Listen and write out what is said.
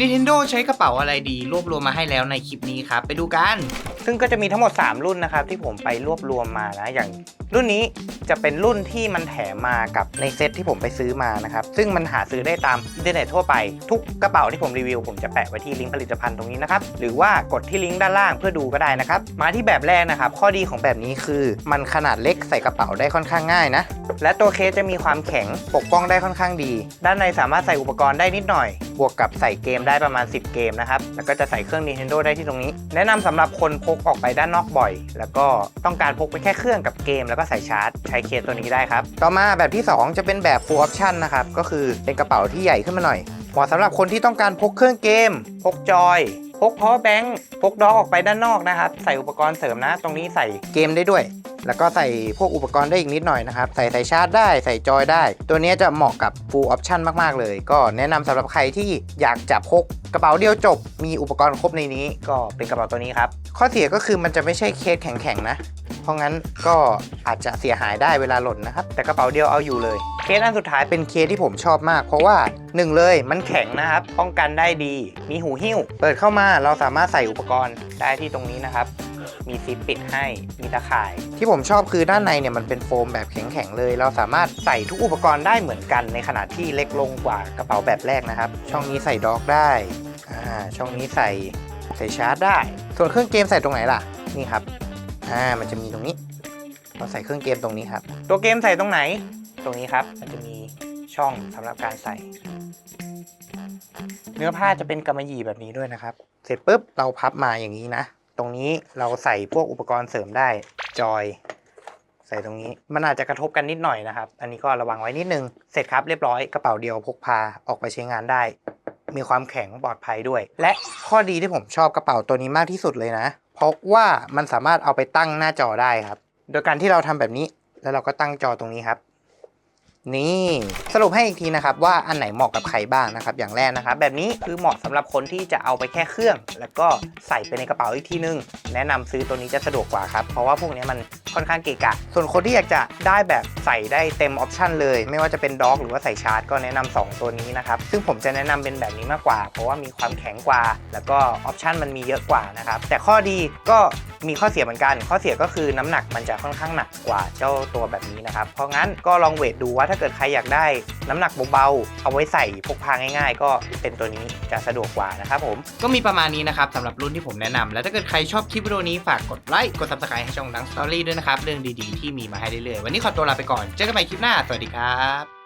Nintendo ใช้กระเป๋าอะไรดี รวบรวมมาให้แล้วในคลิปนี้ครับ ไปดูกัน ซึ่งก็จะมีทั้งหมด 3 รุ่นนะครับ ที่ผมไปรวบรวมมานะ อย่างรุ่นนี้จะเป็นรุ่นที่มันแถมมากับในเซตที่ผมไปซื้อมานะครับ ซึ่งมันหาซื้อได้ตามอินเทอร์เน็ตทั่วไป ทุกกระเป๋าที่ผมรีวิว ผมจะแปะไว้ที่ลิงก์ผลิตภัณฑ์ตรงนี้นะครับ หรือว่ากดที่ลิงก์ด้านล่างเพื่อดูก็ได้นะครับ มาที่แบบแรกนะครับ ข้อดีของแบบนี้คือมันขนาดเล็กใส่กระเป๋าได้ค่อนข้างง่ายนะ และตัวเคสจะมีความแข็งปกป้องได้ค่อนข้างดี ด้านในสามารถใส่อุปกรณ์ได้นิดหน่อย บวกกับใส่เกมได้ประมาณ 10 เกมนะครับ แล้วก็จะใส่เครื่อง Nintendo ได้ที่ตรงนี้ แนะนำสำหรับคนพกออกไปด้านนอกบ่อย แล้วก็ต้องการพกไปแค่เครื่องกับเกม แล้วก็ใส่ชาร์จ ใช้เคสตัวนี้ได้ครับ ต่อมาแบบที่ 2 จะเป็นแบบ full option นะครับ ก็คือเป็นกระเป๋าที่ใหญ่ขึ้นมาหน่อยเหมาะสำหรับคนที่ต้องการพกเครื่องเกม พกจอยพก power bank พกดอกออกไปด้านนอกนะครับ ใส่อุปกรณ์เสริมนะ ตรงนี้ใส่เกมได้ด้วย แล้วก็ใส่พวกอุปกรณ์ได้อีกนิดหน่อยนะครับ ใส่สายชาร์จได้ใส่จอยได้ ตัวนี้จะเหมาะกับ full option มาก ๆ เลย ก็แนะนำสำหรับใครที่อยากจะพกกระเป๋าเดียวจบ มีอุปกรณ์ครบในนี้ ก็เป็นกระเป๋าตัวนี้ครับ ข้อเสียก็คือมันจะไม่ใช่เคสแข็งๆนะ เพราะงั้นก็อาจจะเสียหายได้เวลาหล่นนะครับ แต่กระเป๋าเดียวเอาอยู่เลย เคสอันสุดท้ายเป็นเคสที่ผมชอบมาก เพราะว่าหนึ่งเลยมันแข็งนะครับ ป้องกันได้ดี มีหูหิ้ว เปิดเข้ามาเราสามารถใส่อุปกรณ์ได้ที่ตรงนี้นะครับ มีซิปปิดให้ มีตะข่าย ที่ผมชอบคือด้านในเนี่ยมันเป็นโฟมแบบแข็งๆเลย เราสามารถใส่ทุกอุปกรณ์ได้เหมือนกันในขนาดที่เล็กลงกว่ากระเป๋าแบบแรกนะครับ ช่องนี้ใส่ด็อกได้อ่าช่องนี้ใส่ใส่ชาร์จได้ ส่วนเครื่องเกมใส่ตรงไหนล่ะ นี่ครับอ่ามันจะมีตรงนี้ เราใส่เครื่องเกมตรงนี้ครับ ตัวเกมใส่ตรงไหน ตรงนี้ครับ มันจะมีช่องสำหรับการใส่ เนื้อผ้าจะเป็นกำมะหยี่แบบนี้ด้วยนะครับ เสร็จปุ๊บเราพับมาอย่างนี้นะ ตรงนี้เราใส่พวกอุปกรณ์เสริมได้จอยใส่ตรงนี้มันอาจจะกระทบกันนิดหน่อยนะครับ อันนี้ก็ระวังไว้นิดนึง เสร็จครับเรียบร้อยกระเป๋าเดียวพกพาออกไปใช้งานได้ มีความแข็งปลอดภัยด้วย และข้อดีที่ผมชอบกระเป๋าตัวนี้มากที่สุดเลยนะ เพราะว่ามันสามารถเอาไปตั้งหน้าจอได้ครับ โดยการที่เราทำแบบนี้แล้วเราก็ตั้งจอตรงนี้ครับ นี่สรุปให้อีกทีนะครับว่าอันไหนเหมาะกับใครบ้างนะครับ อย่างแรกนะครับ แบบนี้คือเหมาะสำหรับคนที่จะเอาไปแค่เครื่อง แล้วก็ใส่ไปในกระเป๋าอีกทีนึง แนะนำซื้อตัวนี้จะสะดวกกว่าครับ เพราะว่าพวกนี้มัน ค่อนข้างเกะกะ ส่วนคนที่อยากจะได้แบบใส่ได้เต็มออปชันเลย ไม่ว่าจะเป็นด็อกหรือว่าใส่ชาร์จก็แนะนำสองตัวนี้นะครับ ซึ่งผมจะแนะนำเป็นแบบนี้มากกว่า เพราะว่ามีความแข็งกว่า แล้วก็ออปชันมันมีเยอะกว่านะครับ แต่ข้อดีก็มีข้อเสียเหมือนกัน ข้อเสียก็คือน้ำหนักมันจะค่อนข้างหนักกว่าเจ้าตัวแบบนี้นะครับ เพราะงั้นก็ลองเวทดูว่าถ้าเกิดใครอยากได้น้ำหนักเบาๆ เอาไว้ใส่พกพาง่าย ๆ ก็เป็นตัวนี้จะสะดวกกว่านะครับผม ก็มีประมาณนี้นะครับสำหรับรุ่นที่ผมแนะนำและถ้าเกิดใครชอบคลิปวิดีโอนี้ฝากกดไลค์ กด subscribe ให้ช่องดังสตอรี่ด้วยนะครับ เรื่องดีๆที่มีมาให้เรื่อยๆ วันนี้ขอตัวลาไปก่อน เจอกันใหม่คลิปหน้า สวัสดีครับ